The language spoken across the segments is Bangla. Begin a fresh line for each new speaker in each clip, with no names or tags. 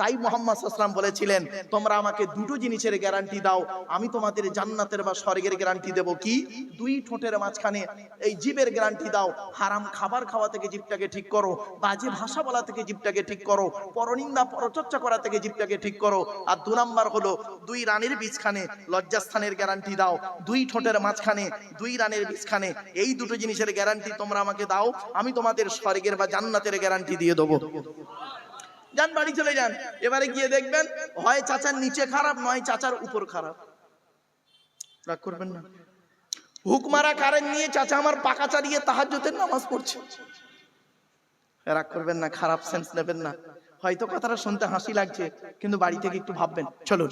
তাই মোহাম্মদ আসলাম বলেছিলেন, তোমরা আমাকে দুটো জিনিসের গ্যারান্টি দাও, আমি তোমাদের জান্নাতের বা স্বর্গের গ্যারান্টি দেব কি? দুই ঠোঁটের মাঝখানে এই জীবের গ্যারান্টি দাও, হারাম খাবার খাওয়া থেকে জীবটাকে ঠিক করো, বাজে ভাষা বলা থেকে জীবটাকে ঠিক করো, পরনিন্দা, পরচর্চা করা থেকে জীবটাকে ঠিক করো, আর দু নাম্বার হলো, দুই রানের বীজখানে লজ্জাস্থানের গ্যারান্টি দাও, দুই ঠোঁটের মাঝখানে, দুই রানের বীজখানে এই দুটো জিনিসের গ্যারান্টি তোমরা আমাকে দাও, আমি তোমাদের স্বর্গের বা জান্নাতের গ্যারান্টি দিয়ে দেবো। যান, বাড়ি চলে যান। এবারে গিয়ে দেখবেন, হয় চাচার নিচে খারাপ, নয় চাচার উপর খারাপ। রাগ করবেন না। হুকমারা কারেন্ট নিয়ে চাচা আমার পাকা চালিয়ে তাহাজ্জুদের নামাজ পড়ছে। রাগ করবেন না, খারাপ সেন্স নেবেন না। হয়তো কথাটা শুনতে হাসি লাগছে কিন্তু বাড়ি থেকে একটু ভাববেন। চলো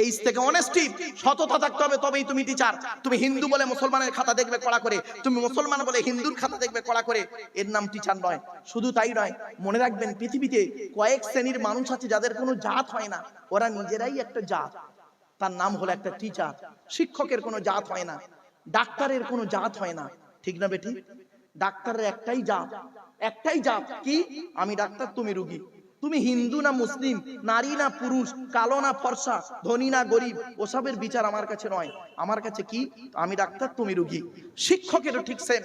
এই থেকে অনেস্টি সততা থাকতে হবে তবেই তুমি টিচার তুমি হিন্দু বলে মুসলমানের খাতা দেখবে কড়া করে তুমি মুসলমান বলে হিন্দুর খাতা দেখবে কড়া করে। এর নাম টিচার নয় শুধু তাই নয় মনে রাখবেন পৃথিবীতে কয়েক শ্রেণির মানুষ আছে যাদের কোনো জাত হয় না ওরা নিজেরাই একটা জাত। তার নাম হলো একটা টিচার শিক্ষকের কোনো জাত হয় না ডাক্তারের কোনো জাত হয় না। ঠিক না বেটি? ডাক্তারের একটাই জাত। একটাই জাত কি? আমি ডাক্তার তুমি রুগী। তুমি হিন্দু না মুসলিম, নারী না পুরুষ, কালো না ফর্সা, ধনী না গরিব, ওসবের বিচার আমার কাছে নয়। আমার কাছে কি? আমি ডাক্তার, তুমি রুগী। শিক্ষকেরও ঠিক সেম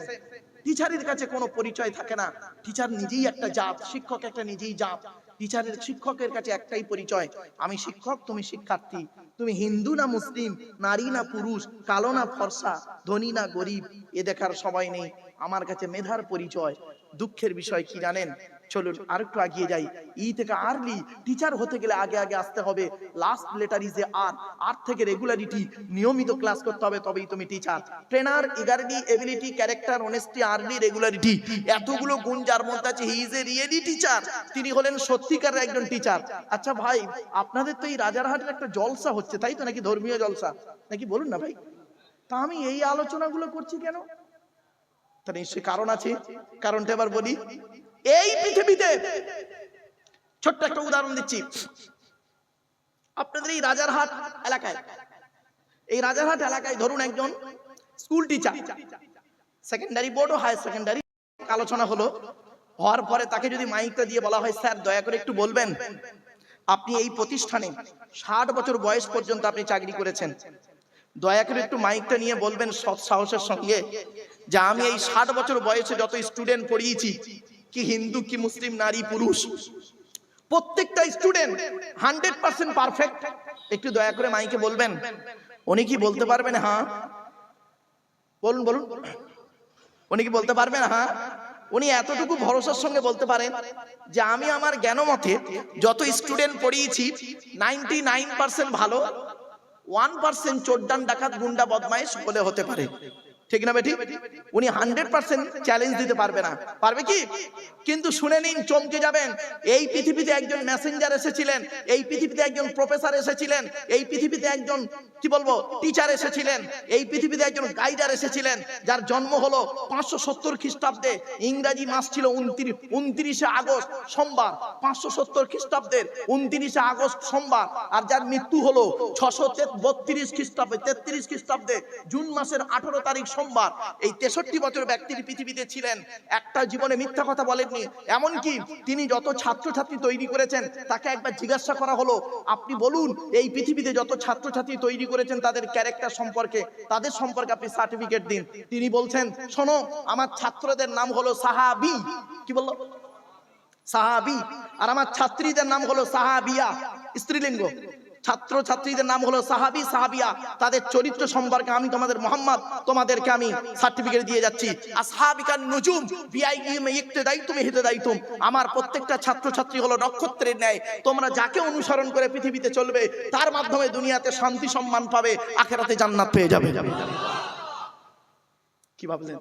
টিচারের কাছে কোনো পরিচয় থাকে না। টিচার নিজেই একটা জাত, শিক্ষক একটা নিজেই জাত। টিচারের শিক্ষকের কাছে একটাই পরিচয়, আমি শিক্ষক, তুমি শিক্ষার্থী। তুমি হিন্দু না মুসলিম, নারী না পুরুষ, কালো না ফর্সা, ধনী না গরিব, এ দেখার সবাই নেই। আমার কাছে মেধার পরিচয়। দুঃখের বিষয় কি জানেন? চলুন, আরেকটু আগিয়ে যাই। ই থেকে আর্লি টিচার হতে গেলে আগে আগে আসতে হবে। Last letter is a R R থেকে রেগুলারিটি নিয়মিত ক্লাস করতে হবে, তবেই তুমি teacher trainer eagerity ability character honesty early regularity এতগুলো গুণ যার মধ্যে আছে he is a really teacher তিনি হলেন সত্যিকার একজন টিচার আচ্ছা ভাই, আপনাদের তো এই রাজারহাটের একটা জলসা হচ্ছে, তাই তো নাকি ধর্মীয় জলসা? নাকি বলুন না ভাই। তা আমি এই আলোচনাগুলো করছি কেন? তার নিশ্চয়ই কারণ আছে। কারণটা এবার বলি। এই পৃথিবীতে ছোট্ট একটা উদাহরণ দিচ্ছি। আপনাদের এই রাজারহাট এলাকায়, এই রাজারহাট এলাকায় ধরুন একজন স্কুল টিচার সেকেন্ডারি বোর্ড ও হায়ার সেকেন্ডারি আলোচনা হলো, হওয়ার পরে তাকে যদি মাইকটা দিয়ে বলা হয়, স্যার, দয়া করে একটু বলবেন, আপনি এই প্রতিষ্ঠানে ষাট বছর বয়স পর্যন্ত আপনি চাকরি করেছেন। দয়া করে একটু মাইকটা নিয়ে বলবেন সৎ সাহসের সঙ্গে যে আমি এই ষাট বছর বয়সে যত স্টুডেন্ট পড়িয়েছি কি হিন্দু, কি মুসলিম, নারী, পুরুষ, প্রত্যেকটা স্টুডেন্ট হান্ড্রেড পার্সেন্ট পারফেক্ট একটু দয়া করে মাইকে বলবেন। উনি কি বলতে পারবেন? হ্যাঁ। বলুন বলুন। উনি কি বলতে পারবেন? হ্যাঁ। উনি এতটুকু ভরসার সঙ্গে বলতে পারেন যে আমি আমার জ্ঞান মতে যত স্টুডেন্ট পড়িয়েছি নাইনটি নাইন পার্সেন্ট ভালো ওয়ান পার্সেন্ট চোদ্দান ডাকাত গুন্ডা বদমাইশ বলে হতে পারে। ঠিক না বেটি উনি হান্ড্রেড পার্সেন্ট চ্যালেঞ্জ দিতে পারবে না। পারবে কি? কিন্তু শুনে নিন, চমকে যাবেন। এই পৃথিবীতে একজন মেসেঞ্জার এসেছিলেন, এই পৃথিবীতে একজন প্রফেসর এসেছিলেন, এই পৃথিবীতে একজন, কি বলব টিচার এসেছিলেন, এই পৃথিবীতে একজন গাইডার এসেছিলেন, যার জন্ম হলো পাঁচশো সত্তর খ্রিস্টাব্দে, ইংরাজি মাস ছিল উনত্রিশ, উনত্রিশে আগস্ট, সোমবার, পাঁচশো সত্তর খ্রিস্টাব্দের উনত্রিশে আগস্ট, সোমবার, আর যার মৃত্যু হলো ছশো বত্রিশ খ্রিস্টাব্দে, তেত্রিশ খ্রিস্টাব্দে, জুন মাসের আঠারো তারিখ সোমবার এই তেষট্টি বছর ব্যক্তির পৃথিবীতে ছিলেন। একটা জীবনে মিথ্যা কথা বলেননি। এমনকি তিনি যত ছাত্রছাত্রী তৈরি করেছেন, তাকে একবার জিজ্ঞাসা করা হলো, আপনি বলুন, এই পৃথিবীতে যত ছাত্রছাত্রী তৈরি করেছেন, তাদের ক্যারেক্টার সম্পর্কে, তাদের সম্পর্কে আপনি সার্টিফিকেট দিন। তিনি বলছেন, শোনো, আমার ছাত্রদের নাম হলো সাহাবি। কি বলল? সাহাবি। আর আমার ছাত্রীদের নাম হলো সাহাবিয়া। স্ত্রীলিঙ্গ। ছাত্র ছাত্রীদের নাম হলো সাহাবি, সাহাবিয়া। তাদের চরিত্র সম্পর্কে আমি তোমাদের মোহাম্মদ, তোমাদেরকে আমি সার্টিফিকেট দিয়ে যাচ্ছি। আসহাবিকার নুজুম দায়িত্ব আমার প্রত্যেকটা ছাত্র ছাত্রী হলো নক্ষত্রের ন্যায়। তোমরা যাকে অনুসরণ করে পৃথিবীতে চলবে, তার মাধ্যমে দুনিয়াতে শান্তি সম্মান পাবে, আখেরাতে জান্নাত পেয়ে যাবে। কি ভাবলেন?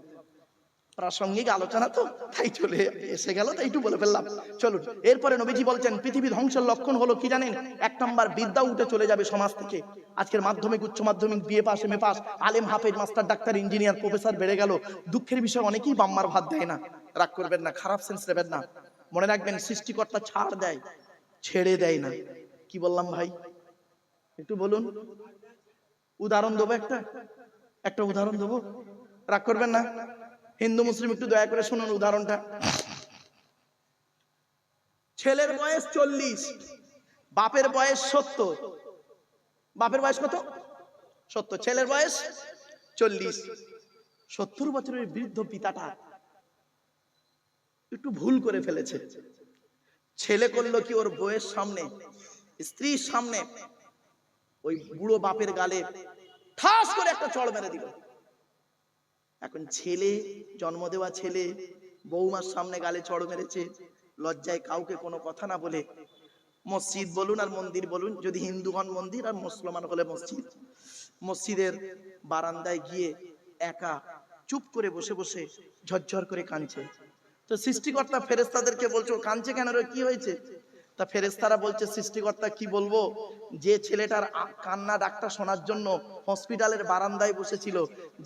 প্রাসঙ্গিক আলোচনা তো? তাই চলে এসে গেল, তাই একটু বলে ফেললাম। চলুন, এরপরে নবীজি বলছেন, পৃথিবী ধ্বংসের লক্ষণ হলো কি জানেন? এক নম্বর, বিদ্যা উঠে চলে যাবে সমাজ থেকে। আজকের মাধ্যমিক, উচ্চ মাধ্যমিক, BA pass M A pass আলেম, হাফেজ, মাস্টার, ডাক্তার, ইঞ্জিনিয়ার, প্রফেসর বেড়ে গেল। দুঃখের বিষয়, অনেকেই বাম্মার ভাত দেয় না। রাগ করবেন না, খারাপ সেন্স নেবেন না। মনে রাখবেন, সৃষ্টিকর্তা ছাড় দেয়, ছেড়ে দেয় না। কি বললাম ভাই? একটু বলুন। উদাহরণ দেবো একটা? একটা উদাহরণ দেবো? রাগ করবেন না? হিন্দু মুসলিম একটু দয়া করে শুনুন উদাহরণটা। ছেলের বয়স চল্লিশ, বাপের বয়স সত্তর। বাপের বয়স কত? সত্তর। ছেলের বয়স চল্লিশ। সত্তর বছরের বৃদ্ধ পিতাটা একটু ভুল করে ফেলেছে। ছেলে করল কি ওর বউয়ের সামনে, স্ত্রীর সামনে? ওই বুড়ো বাপের গালে ঠাস করে একটা চড় মেরে দিল। এখন ছেলে, জন্ম দেওয়া ছেলে, বৌমার সামনে গালে চড় মেরেছে, লজ্জায় কাউকে কোনো কথা না বলে। মসজিদ বলুন আর মন্দির বলুন, যদি হিন্দুগণ মন্দির আর মুসলমান হলে মসজিদ। মসজিদের বারান্দায় গিয়ে একা চুপ করে বসে বসে ঝরঝর করে কাঁদছে। তো সৃষ্টিকর্তা ফেরেস্তাদেরকে বলছো, কাঁদছে কেন রে? কি হয়েছে? তা ফেরেস্তারা বলছে, সৃষ্টিকর্তা কি বলব? যে ছেলেটার কান্না ডাকটা শোনার জন্য হসপিটালের বারান্দায় বসেছিল,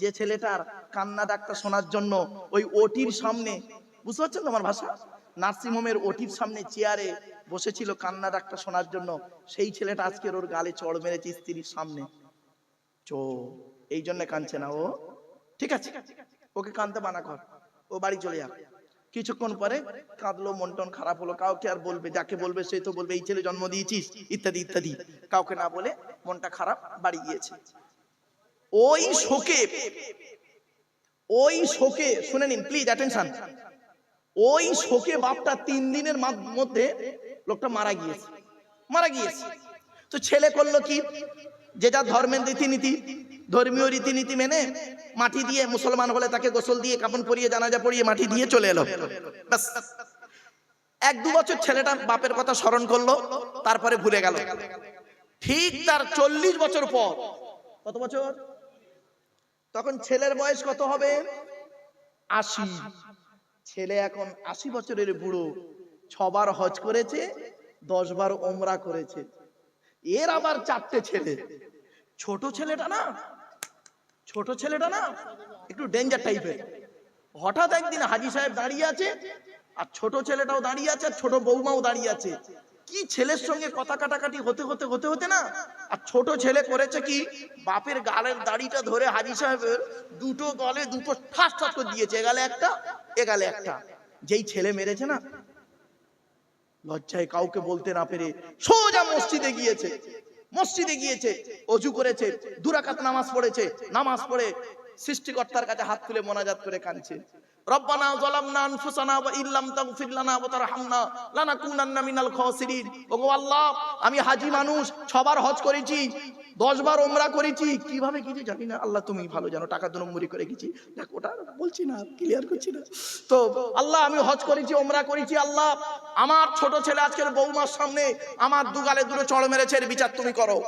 যে ছেলেটার কান্না ডাকটা শোনার জন্য ওই ওটির সামনে, বুঝতে পারছেন তো আমার ভাষা? নার্সিংহোমের ওটির সামনে চেয়ারে বসেছিল কান্না ডাকটা শোনার জন্য, সেই ছেলেটা আজকের ওর গালে চড় মেরেছে স্ত্রীর সামনে। চো, এই জন্য কাঁদছে না ও। ঠিক আছে, ওকে কাঁদতে মানা কর, ও বাড়ি চলে যাক কিছুক্ষণ পরে কাঁদলো, মন টন খারাপ হলো। কাউকে আর বলবে, যাকে বলবে সে তো বলবে, এই ছেলে জন্ম দিয়েছিস? ইত্যাদি ইত্যাদি। কাউকে না বলে মনটা খারাপ, বাড়ি গিয়েছে। ওই শোকে ওই শোকে, শুনে নিন প্লিজ অ্যাটেনশন ওই শোকে বাপটা তিন দিনের মধ্যে লোকটা মারা গিয়েছে। মারা গিয়েছে। তো ছেলে করল কি? যে যা ধর্মের রীতিনীতি ধর্মীয় রীতিনীতি মেনে মাটি দিয়ে মুসলমান হলে তাকে গোসল দিয়ে কাপন পরিয়ে, জানাজা পরিয়ে মাটি দিয়ে চলে এলো। ব্যাস। এক দু বছর ছেলেটা বাপের কথা স্মরণ করল, তারপরে ভুলে গেল। ঠিক তার চল্লিশ বছর পর। কত বছর? তখন ছেলের বয়স কত হবে? আশি। ছেলে এখন আশি বছরের বুড়ো। ছবার হজ করেছে দশ বার ওমরা করেছে। এর আবার চারটে ছেলে। ছোট ছেলেটা না ছোট ছেলেটা না একটু ডেঞ্জার টাইপের হঠাৎ একদিন হাজি সাহেব দাঁড়িয়ে আছে, আর ছোট ছেলেটাও দাঁড়িয়ে আছে, আর ছোট বৌমাও দাঁড়িয়ে আছে। কি ছেলের সঙ্গে কথা কাটাকাটি হতে হতে হতে হতে না? আর ছোট ছেলে করেছে কি? বাপের গালের দাড়িটা ধরে হাজি সাহেবের দুটো গলে দুটো ঠাস ঠাস করে দিয়েছে, এগালে একটা এগালে একটা। যেই ছেলে মেরেছে না, লজ্জায় কাউকে বলতে না পেরে সোজা মসজিদে গিয়েছে। মসজিদে গিয়েছে, অজু করেছে, দুরাকাত নামাজ পড়েছে, নামাজ পড়ে সৃষ্টিকর্তার কাছে হাত তুলে মোনাজাত করে কাঁদছে। রব্বানা আনফুসানা ইল্লাম লানা মিনাল আল্লাহ, আমি হাজী মানুষ ছবার হজ করেছি, দশ বার ওমরা করেছি। কীভাবে গিয়েছি জানি না, আল্লাহ তুমি ভালো জানো, টাকা দু দুনম্বরি করে গেছি। দেখ, ওটা বলছি না ক্লিয়ার করছি না। তো আল্লাহ, আমি হজ করেছি ওমরা করেছি, আল্লাহ। আমার ছোট ছেলে আজকের বৌমার সামনে আমার দুগালে দুটো চড় মেরেছে বিচার তুমি করো।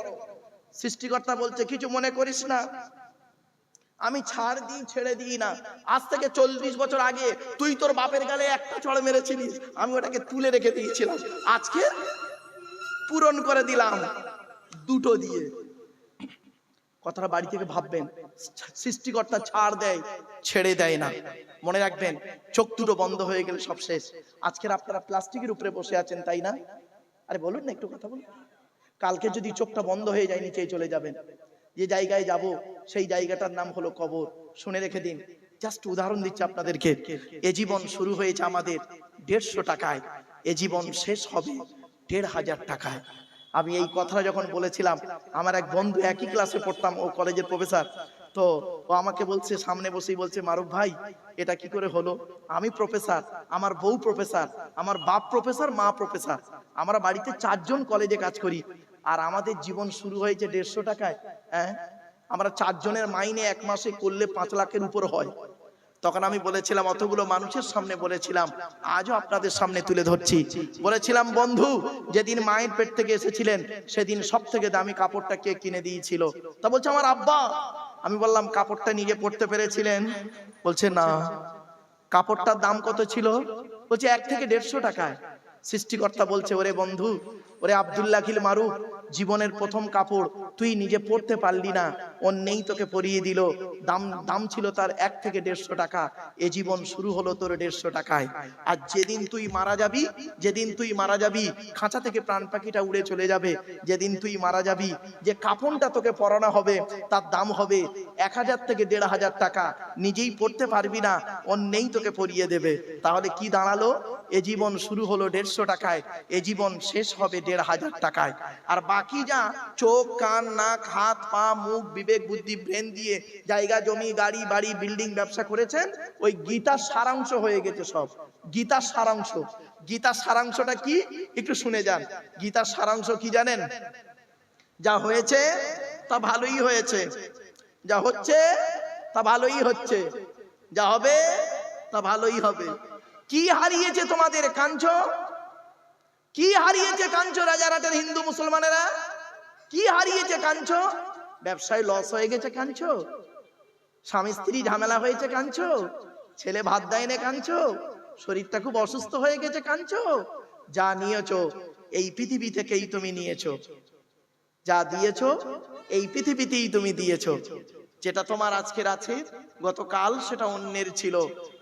সৃষ্টিকর্তা বলছে, কিছু মনে করিস না। আমি ছাড় দিই, ছেড়ে দিই না। আজ থেকে চল্লিশ বছর আগে তুই তোর বাপের গালে একটা চড় মেরেছিলিস, আমি ওটাকে তুলে রেখে দিয়েছিলাম। আজকে পূরণ করে দিলাম দুটো দিয়ে। কথাটা বাড়ি থেকে ভাববেন, সৃষ্টিকর্তা ছাড় দেয়, ছেড়ে দেয় না। মনে রাখবেন, চোখ দুটো বন্ধ হয়ে গেলে সব শেষ। আজকের আপনারা প্লাস্টিকের উপরে বসে আছেন, তাই না? আরে বলুন না একটু কথা বলুন। কালকে যদি চোখটা বন্ধ হয়ে যায়, নিচেই চলে যাবেন। যে জায়গায় যাব, সেই জায়গাটার নাম হলো কবর। শুনে রেখে দিন জাস্ট উদাহরণ দিচ্ছি আপনাদেরকে। এ জীবন শুরু হয়েছে আমাদের দেড়শো টাকায়। এ জীবন শেষ হবে দেড় হাজার টাকায়। আমি এই কথাটা যখন বলেছিলাম, আমার এক বন্ধু একই ক্লাসে পড়তাম, ও কলেজের প্রফেসর। তো ও আমাকে বলছে, সামনে বসেই বলছে, মারুফ ভাই, এটা কি করে হলো? আমি প্রফেসর, আমার বউ প্রফেসর, আমার বাপ প্রফেসর, মা প্রফেসর। আমরা বাড়িতে চারজন কলেজে কাজ করি। আর আমাদের জীবন শুরু হয়েছে দেড়শো টাকায় হ্যাঁ? আমরা চারজনের মাইনে এক মাসে করলে পাঁচ লাখের উপর হয়। তখন আমি বলেছিলাম, অতগুলো মানুষের সামনে বলেছিলাম, আজও আপনাদের সামনে তুলে ধরছি। বলেছিলাম, বন্ধু, যেদিন মায়ের পেট থেকে এসেছিলেন, সেদিন সব থেকে দামি কাপড়টা কে কিনে দিয়েছিল? তা বলছে, আমার আব্বা। আমি বললাম, কাপড়টা নিজে পড়তে পেরেছিলেন? বলছে, না। কাপড়টার দাম কত ছিল? বলছে, এক থেকে দেড়শো টাকায়। সৃষ্টিকর্তা বলছে, ওরে বন্ধু ওরে আব্দুল্লাহিল মারুফ জীবনের প্রথম কাপড়। তুই নিজে পড়তে পারলি না। অন্যেই তোকে পরিয়ে দিল। দাম দাম ছিল তার এক থেকে দেড়শো টাকা। এ জীবন শুরু হলো তোর দেড়শো টাকায়। আর যেদিন তুই মারা যাবি, যেদিন তুই মারা যাবি, খাঁচা থেকে প্রাণ পাখিটা উড়ে চলে যাবে। যেদিন তুই মারা যাবি, যে কাপনটা তোকে পরানো হবে, তার দাম হবে এক হাজার থেকে দেড় হাজার টাকা। নিজেই পড়তে পারবি না, অন্যেই তোকে পরিয়ে দেবে। তাহলে কি দাঁড়াল? এ জীবন শুরু হলো দেড়শো টাকায়। এ জীবন শেষ হবে দেড় হাজার টাকায়। আর বাকি যা, চোখ, কান নাক, হাত, পা, মুখ, বিবেক, বুদ্ধি, ব্রেন দিয়ে জায়গা, জমি, গাড়ি, বাড়ি, বিল্ডিং ব্যবসা করেছেন, ওই গীতার সারাংশ হয়ে গেছে সব। গীতার সারাংশ। গীতার সারাংশটা কি? একটু শুনে যান। গীতার সারাংশ কি জানেন? যা হয়েছে, তা ভালোই হয়েছে। যা হচ্ছে, তা ভালোই হচ্ছে। যা হবে, তা ভালোই হবে। কি হারিয়েছে তোমাদের কাঞ্চ? কি হারিয়েছে কাঞ্চ রাজারাটের হিন্দু মুসলমানেরা? কি হারিয়েছে কাঞ্চ? ব্যবসায় লস হয়ে গেছে কাঞ্চ। স্বামী স্ত্রী ঝামেলা হয়েছে কাঞ্চ। ছেলে ভাত দেয় না কাঞ্চ। শরীরটা খুব অসুস্থ হয়ে গেছে কাঞ্চ। যা নিয়েছো, এই পৃথিবী থেকেই তুমি নিয়েছ। যা দিয়েছ, এই পৃথিবীতেই তুমি দিয়েছ। যেটা তোমার আজকের আছে, গতকাল সেটা অন্যের ছিল।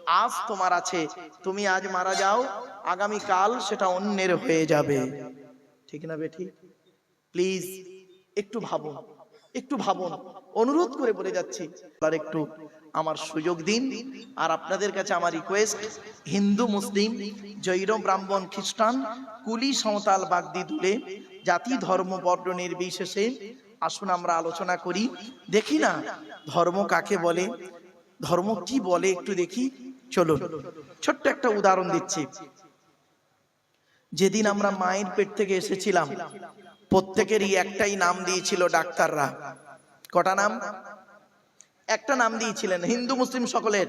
আজ তোমার আছে। তুমি আজ মারা যাও আগামী কাল সেটা অন্যের হয়ে যাবে। ঠিক না বেঠি? প্লিজ একটু ভাবুন একটু ভাবুন। অনুরোধ করে বলে যাচ্ছি আর একটু আমার সুযোগ দিন আর আপনাদের কাছে আমার রিকোয়েস্ট হিন্দু, মুসলিম, জৈন, ব্রাহ্মণ, খ্রিস্টান, কুলি সাঁওতাল বাগদি দুলে জাতি, ধর্ম, বর্ণ নির্বিশেষে আসুন আমরা আলোচনা করি। দেখি না ধর্ম কাকে বলে, ধর্ম কি বলে একটু দেখি। চলুন, ছোট্ট একটা উদাহরণ দিচ্ছি। যেদিন আমরা মায়ের পেট থেকে এসেছিলাম প্রত্যেকেরই একটাই নাম দিয়েছিল ডাক্তাররা। কটা নাম? একটা নাম দিয়েছিলেন, হিন্দু, মুসলিম সকলের।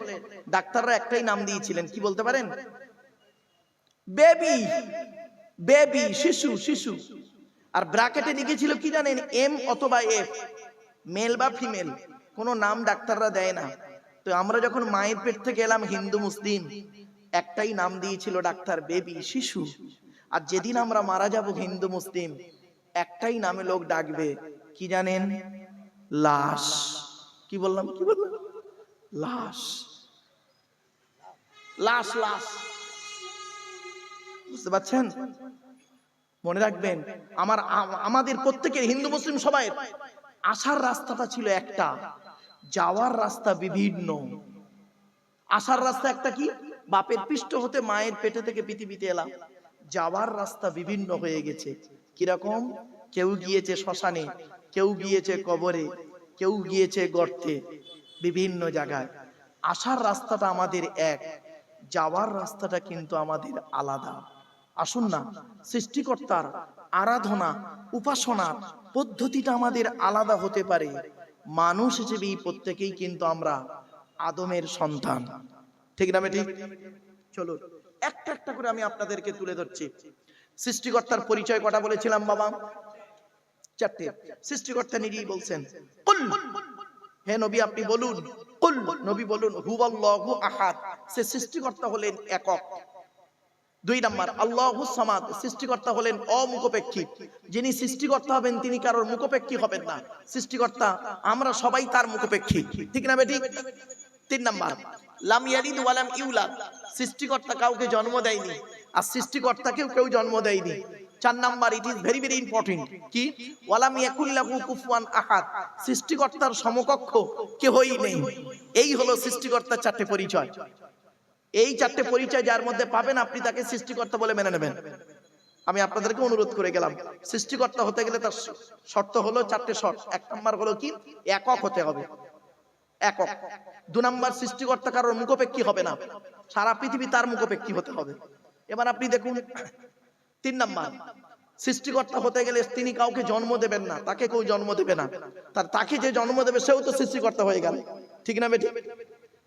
ডাক্তাররা একটাই নাম দিয়েছিলেন, কি বলতে পারেন? বেবি বেবি, শিশু শিশু। আর ব্র্যাকেটে লিখেছিল কি জানেন? এম অথবা এফ, মেল বা ফিমেল। কোনো নাম ডাক্তাররা দেয় না। তো আমরা যখন মায়ের পেট থেকে এলাম, হিন্দু, মুসলিম, একটাই নাম দিয়েছিল ডাক্তার, বেবি, শিশু। আর যেদিন আমরা মারা যাব, হিন্দু, মুসলিম একটাই নামে লোক ডাকবে, কি জানেন? লাশ। কি বললাম? কি বললাম? লাশ। লাশ লাশ। বুঝতে পারছেন? মনে রাখবেন, আমার, আমাদের প্রত্যেকের হিন্দু, মুসলিম সবাই আসার রাস্তাটা ছিল একটা। যাওয়ার রাস্তা বিভিন্ন আসার রাস্তা একটা কি? বাপের পৃষ্ঠ হতে মায়ের পেটে থেকে পৃথিবীতে এলাম। যাওয়ার রাস্তা বিভিন্ন হয়ে গেছে। কীরকম? কেউ গিয়েছে শ্মশানে, কেউ গিয়েছে কবরে, কেউ গিয়েছে গর্তে, বিভিন্ন জায়গায়। আসার রাস্তাটা আমাদের এক, যাওয়ার রাস্তাটা কিন্তু আমাদের আলাদা। আসুন না, সৃষ্টিকর্তার আরাধনা উপাসনা পদ্ধতিটা আমাদের আলাদা হতে পারে। মানুষ হিসেবেই প্রত্যেকেই কিন্তু আমরা আদমের সন্তান। ঠিক না ঠিক চলো একটা একটা করে আমি আপনাদেরকে তুলে ধরছি। সৃষ্টিকর্তার পরিচয় কটা বলেছিলাম বাবা? চারটে। সৃষ্টিকর্তা নিজেই বলছেন, কুল। হে নবী, আপনি বলুন, কুল। নবী বলুন, হুয়াল্লাহু আহাদ। সে সৃষ্টিকর্তা হলেন একক। দুই নাম্বার, আল্লাহু সামাদ। সৃষ্টিকর্তা হলেন অমুখপেক্ষী। যিনি সৃষ্টিকর্তা হবেন, তিনি কারোর মুখপেক্ষী হবেন না। সৃষ্টিকর্তা, আমরা সবাই তার মুখপেক্ষী। ঠিক না বেটি? তিন নাম্বার লাম ইয়ালিদ ওয়ালাম ইউলাদ সৃষ্টিকর্তা কাউকে জন্ম দেয়নি, আর সৃষ্টিকর্তাকেও কেউ জন্ম দেয়নি। চার number it is very very important কি? ওয়ালাম ইয়াকুল্লাহু আহাদ। সৃষ্টিকর্তার সমকক্ষ নেই। এই হলো সৃষ্টিকর্তার চারটে পরিচয়। এই চারটে পরিচয় যার মধ্যে পাবেন আপনি, তাকে সৃষ্টিকর্তা বলে মেনে নেবেন। আমি আপনাদেরকে অনুরোধ করে গেলাম। সৃষ্টিকর্তা হতে গেলে তার শর্ত হলো চারটে শর্ত। এক নাম্বার হলো কি? একক হতে হবে। একক। দু নাম্বার সৃষ্টিকর্তা কারোর মুখপেক্ষী হবে না। সারা পৃথিবী তার মুখপেক্ষী হতে হবে। এবার আপনি দেখুন, তিন নাম্বার, সৃষ্টিকর্তা হতে গেলে তিনি কাউকে জন্ম দেবেন না, তাকে কেউ জন্ম দেবে না। তার, তাকে যে জন্ম দেবে, সেও তো সৃষ্টিকর্তা হয়ে গেল। ঠিক না বেটি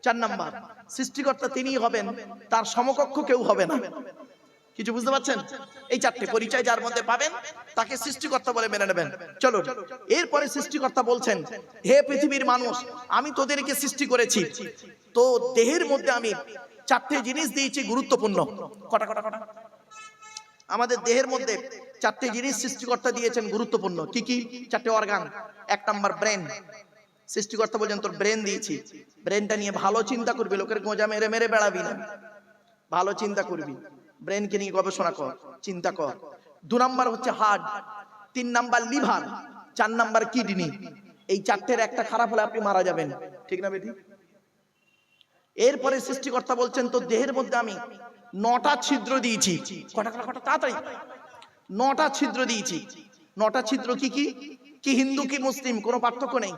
চার নাম্বার, সৃষ্টিকর্তা তিনিই হবেন, তার সমকক্ষ কেউ হবে না। কিছু বুঝতে পারছেন? এই চারটে পরিচয় যার মধ্যে পাবেন, তাকে সৃষ্টিকর্তা বলে মেনে নেবেন। চলো এরপরে সৃষ্টিকর্তা বলছেন, হে পৃথিবীর মানুষ, আমি তোদেরকে সৃষ্টি করেছি। তো দেহের মধ্যে আমি চারটে জিনিস দিয়েছি গুরুত্বপূর্ণ। কটা কটা কটা? আমাদের দেহের মধ্যে চারটে জিনিস সৃষ্টিকর্তা দিয়েছেন গুরুত্বপূর্ণ। কি কি? চারটে অর্গান এক নাম্বার ব্রেন সৃষ্টিকর্তা বলছেন, তোর ব্রেন দিয়েছি। ব্রেনটা নিয়ে ভালো চিন্তা করবি, লোকের গোঁজা মেরে মেরে বেড়াবি না। ভালো চিন্তা করবি। ব্রেনকে নিয়ে গবেষণা কর, চিন্তা কর। দু নাম্বার হচ্ছে হার্ট তিন নাম্বার লিভার চার নাম্বার কিডনি এই চারটের একটা খারাপ হলে আপনি মারা যাবেন। ঠিক না বেটি? এরপরে সৃষ্টিকর্তা বলছেন তো দেহের মধ্যে আমি নটা ছিদ্র দিয়েছি। তাড়াতাড়ি। নটা ছিদ্র দিয়েছি। নটা ছিদ্র কি কি? কি হিন্দু, কি মুসলিম? কোনো পার্থক্য নেই।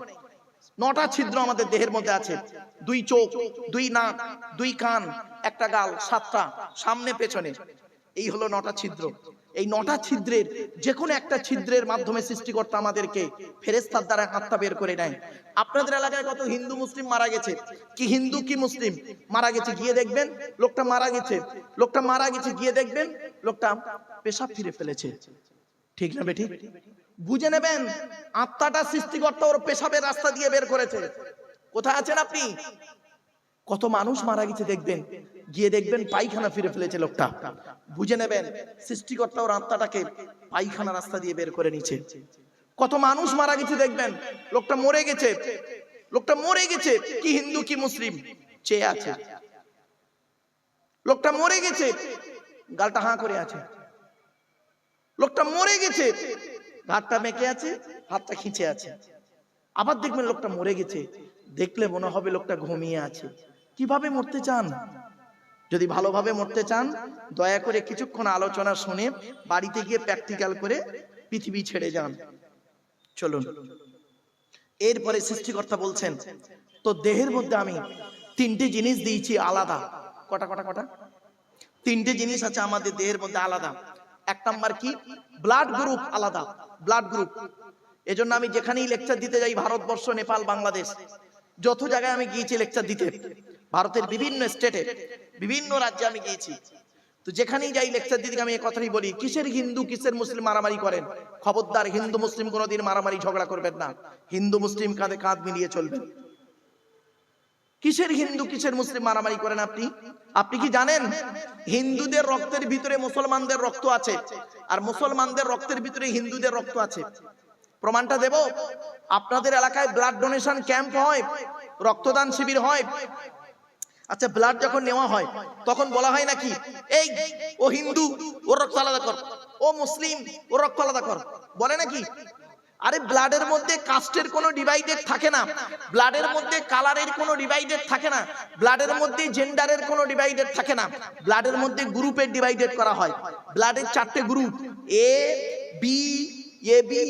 নটা ছিদ্র আমাদের দেহের মধ্যে আছে। দুই চোখ, দুই নাক, দুই কান, একটা গাল, সাতটা, সামনে, পেছনে। এই হলো নটা ছিদ্র। এই নটা ছিদ্রের যে কোনো একটা ছিদ্রের মাধ্যমে সৃষ্টিকর্তা আমাদেরকে ফেরেস্তার দ্বারা আত্মা বের করে নেয়। আপনাদের এলাকায় কত হিন্দু মুসলিম মারা গেছে? কি হিন্দু, কি মুসলিম? মারা গেছে, গিয়ে দেখবেন। লোকটা মারা গেছে। লোকটা মারা গেছে, গিয়ে দেখবেন। লোকটা পেশাব ফিরে ফেলেছে। ঠিক না বেটি বুঝে নেবেন, আত্মাটা সৃষ্টিকর্তা ওর পেশাবের রাস্তা দিয়ে বের করেছে। কোথায় আছেন আপনি? কত মানুষ মারা গেছে দেখবেন। গিয়ে দেখবেন পায়খানা ফিরে ফেলেছে লোকটা। বুঝে নেবেন, সৃষ্টিকর্তা ওর আত্মাটাকে পায়খানা রাস্তা দিয়ে বের করে নিচ্ছে কত মানুষ মারা গেছে দেখবেন। লোকটা মরে গেছে। লোকটা মরে গেছে। কি হিন্দু, কি মুসলিম, চেয়ে আছে। লোকটা মরে গেছে। গালটা হাঁ করে আছে। লোকটা মরে গেছে। ঘাটটা মেকে আছে, হাতটা খিঁচে আছে। আবার দেখবেন লোকটা মরে গেছে। দেখলে মনে হবে লোকটা ঘুমিয়ে আছে। কীভাবে মরতে চান? যদি ভালোভাবে মরতে চান, দয়া করে কিছুক্ষণ আলোচনা শুনে বাড়িতে গিয়ে প্র্যাকটিক্যাল করে পৃথিবী ছেড়ে যান। চলুন। এরপরে সৃষ্টিকর্তা বলছেন, তো দেহের মধ্যে আমি তিনটে জিনিস দিয়েছি আলাদা। কটা কটা কটা? তিনটে জিনিস আছে আমাদের দেহের মধ্যে আলাদা। এক নাম্বার কি? ব্লাড গ্রুপ আলাদা। ব্লাড গ্রুপ এজন্য আমি যেখানেই লেকচার দিতে যাই, ভারতবর্ষ, নেপাল, বাংলাদেশ, যত জায়গায় আমি গিয়েছি লেকচার দিতে, ভারতের বিভিন্ন স্টেটে বিভিন্ন রাজ্যে আমি গিয়েছি। তো যেখানেই যাই লেকচার দিদিকে আমি এই কথাই বলি, কিসের হিন্দু, কিসের মুসলিম মারামারি করেন? খবরদার হিন্দু, মুসলিম কোনোদিন মারামারি ঝগড়া করবেন না। হিন্দু, মুসলিম কাঁধে কাঁধ মিলিয়ে চলবেন। কিসের হিন্দু, কিসের মুসলিম মারামারি করেন আপনি? আপনি কি জানেন? হিন্দুদের রক্তের ভিতরে মুসলমানদের রক্ত আছে, আর মুসলমানদের রক্তের ভিতরে হিন্দুদের রক্ত আছে। প্রমাণটা দেব? আপনাদের এলাকায় ব্লাড ডোনেশন ক্যাম্প হয়, রক্তদান শিবির হয়। আচ্ছা ব্লাড যখন নেওয়া হয়, তখন বলা হয় নাকি, এই, ও হিন্দু, ওর রক্ত আলাদা কর, ও মুসলিম, ওর রক্ত আলাদা কর। বলে নাকি আরে ব্লাডের মধ্যে কাস্টের কোনো ডিভাইডেড থাকে না। ব্লাডের মধ্যে কালারের কোনো ডিভাইডেড থাকে না। ব্লাডের মধ্যে জেন্ডারের কোনো ডিভাইডেড থাকে না। ব্লাডের মধ্যে গ্রুপের ডিভাইডেড করা হয়। ব্লাডের চারটে group A B A B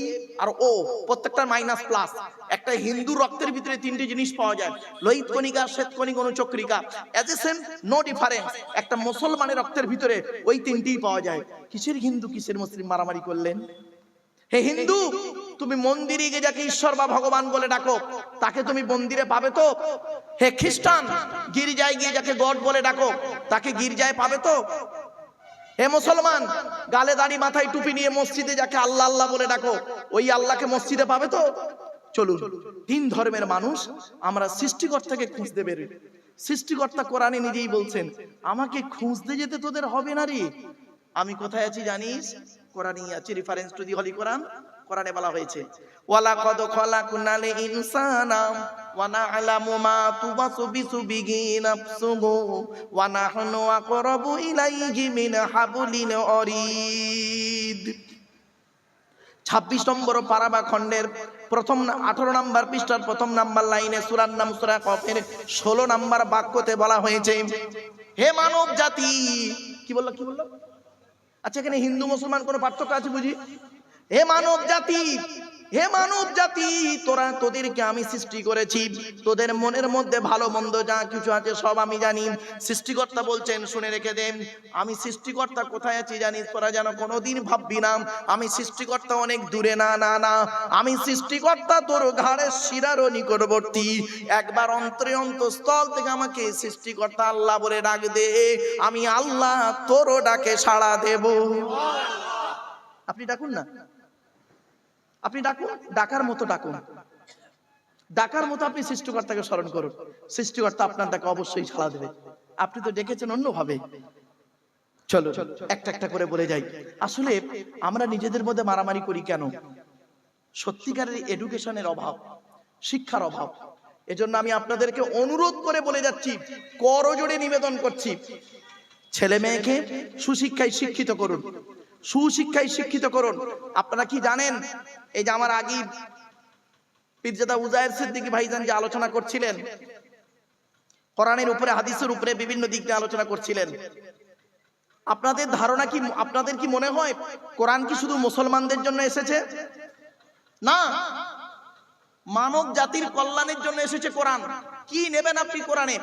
R O প্রত্যেকটা মাইনাস প্লাস একটা হিন্দু রক্তের ভিতরে তিনটি জিনিস পাওয়া যায়। লোহিত কণিকা, শ্বেত কণিক, অনুচক্রিকা। As a same no difference একটা মুসলমানের রক্তের ভিতরে ওই তিনটিই পাওয়া যায়। কিসের হিন্দু, কিসের মুসলিম মারামারি করলেন? হে হিন্দু তুমি মন্দিরে গিয়ে যাকে ঈশ্বর বা ভগবান বলে ডাকো, তাকে তুমি মন্দিরে পাবে তো? হে খ্রিস্টান, গির্জায় গিয়ে যাকে গড বলে ডাকো, তাকে গির্জায় পাবে তো? হে মুসলমান, গালে দাড়ি মাথায় টুপি নিয়ে মসজিদে যাকে আল্লাহ আল্লাহ বলে ডাকো, ওই আল্লাহকে মসজিদে পাবে তো? চলুন তিন ধর্মের মানুষ আমরা সৃষ্টিকর্তাকে খুঁজতে বেরোই সৃষ্টিকর্তা কোরআনে নিজেই বলছেন, আমাকে খুঁজতে যেতে তোদের হবে না রে। আমি কোথায় আছি জানিস? কোরআনই আছে রেফারেন্স টু দি হলি কোরআন কোরআনে বলা হয়েছে ওয়ালা কদ খলাকুনাল ইনসানা ওয়া না'লামু মা তুবাসু বিহি নাফসুহু ওয়া নাহনু আকরাবু ইলাইহি মিন হাবলিল অরিদ। ছাব্বিশ নম্বর পারাবা খণ্ডের প্রথম আঠারো নাম্বার পৃষ্ঠার প্রথম নাম্বার লাইনে সুরার নাম সুরা কফের ষোলো নাম্বার বাক্যতে বলা হয়েছে, হে মানব জাতি, কি বলল কি বলল? আচ্ছা এখানে হিন্দু, মুসলমান কোনো পার্থক্য আছে বুঝি? হে মানব জাতি হে মানব জাতি তোরা তোদেরকে আমি সৃষ্টি করেছি। তোদের মনের মধ্যে ভালো মন্দ যা কিছু আছে সব আমি জানি। সৃষ্টিকর্তা বলছেন, শুনে রেখে দেন আমি সৃষ্টিকর্তা কোথায় আছি জানিস? তোরা যেন কোনোদিন ভাববি না, আমি সৃষ্টিকর্তা অনেক দূরে, না না না। আমি সৃষ্টিকর্তা, তোর ঘাড়ের শিরারও নিকটবর্তী। একবার অন্তরে অন্তঃস্থল থেকে আমাকে সৃষ্টিকর্তা আল্লাহ বলে ডাক দে, আমি আল্লাহ তোরও ডাকে সাড়া দেব। আপনি ডাকুন না। আপনি ডাকুন, ডাকার মতো ডাকুন। ডাকার মতো আপনি সৃষ্টিকর্তাকে স্মরণ করুন। সৃষ্টিকর্তা আপনার ডাকে অবশ্যই ছাড়া দেবে। আপনি তো ডেকেছেন অন্যভাবে। চলো একটা একটা করে বলে যাই। আসলে আমরা নিজেদের মধ্যে মারামারি করি কেন? সত্যিকারের এডুকেশনের অভাব, শিক্ষার অভাব। এজন্য আমি আপনাদেরকে অনুরোধ করে বলে যাচ্ছি, করজোড়ে নিবেদন করছি। ছেলে মেয়েকে সুশিক্ষায় শিক্ষিত করুন। সুশিক্ষায় শিক্ষিত করুন আপনারা কি জানেন? এই যে আমার আগেই পীরজাদা উজায়ের সিদ্দিকী ভাইজান যে আলোচনা করছিলেন, কোরআনের উপরে, হাদিসের উপরে বিভিন্ন দিক নিয়ে আলোচনা করছিলেন। আপনাদের ধারণা কি, আপনাদের কি মনে হয় কোরআন কি শুধু মুসলমানদের জন্য এসেছে? না। মানব জাতির কল্যাণের জন্য এসেছে কোরআন। কি নেবেন আপনি কোরআনে?